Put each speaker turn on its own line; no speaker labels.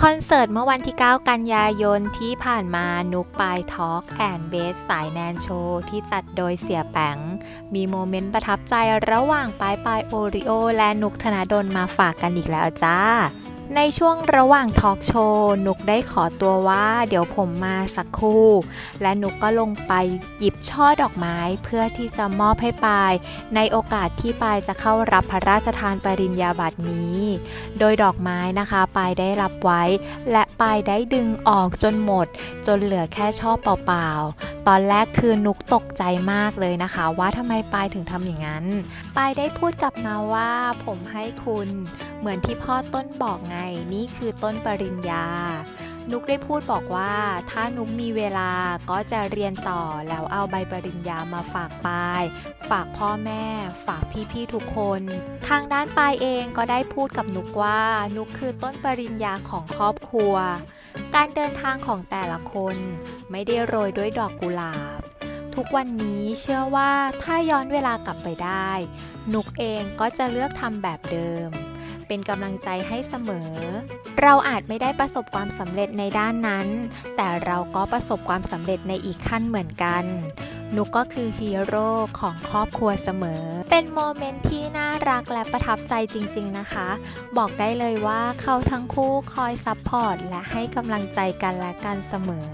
คอนเสิร์ตเมื่อวันที่ 9 กันยายนที่ผ่านมานุกปายทอล์กแอนเบสสายแนนโชว์ที่จัดโดยเสียแปงมีโมเมนต์ประทับใจระหว่างปายปายโอริโอและนุกธนาดลมาฝากกันอีกแล้วจ้า ในช่วงระหว่างทอล์กโชว์นุกได้ขอตัวว่าเดี๋ยวผมมาสักครู่ และนุกก็ลงไปหยิบช่อดอกไม้เพื่อที่จะมอบให้ปาย ในโอกาสที่ปายจะเข้ารับพระราชทานปริญญาบัตรนี้ โดยดอกไม้นะคะปายได้รับไว้ และปายได้ดึงออกจนหมด จนเหลือแค่ช่อเปล่าๆ ตอนแรกคือนุกตกใจมากเลยนะคะ ว่าทำไมปายถึงทำอย่างนั้น ปายได้พูดกับนาว่าผมให้คุณ เหมือนที่พ่อต้นบอกไง นี่คือต้นปริญญา นุกได้พูดบอกว่าถ้านุกมีเวลาก็จะเรียนต่อแล้วเอาใบปริญญามาฝากปายฝากพ่อแม่ ฝากพี่ๆทุกคน ทางด้านปายเองก็ได้พูดกับนุกว่า นุกคือต้นปริญญาของครอบครัว การเดินทางของแต่ละคน ไม่ได้โรยด้วยดอกกุหลาบ ทุกวันนี้เชื่อว่าถ้าย้อนเวลากลับไปได้ นุกเองก็จะเลือกทำแบบเดิม เป็นกำลังใจให้เสมอ เราอาจไม่ได้ประสบความสำเร็จในด้านนั้น แต่เราก็ประสบความสำเร็จในอีกขั้นเหมือนกันนุกก็คือฮีโร่ของครอบครัวเสมอ เป็นโมเมนต์ที่น่ารักและประทับใจจริง ๆนะคะ บอกได้เลยว่าเขาทั้งคู่คอยซัพพอร์ตและให้กำลังใจกันและกันเสมอ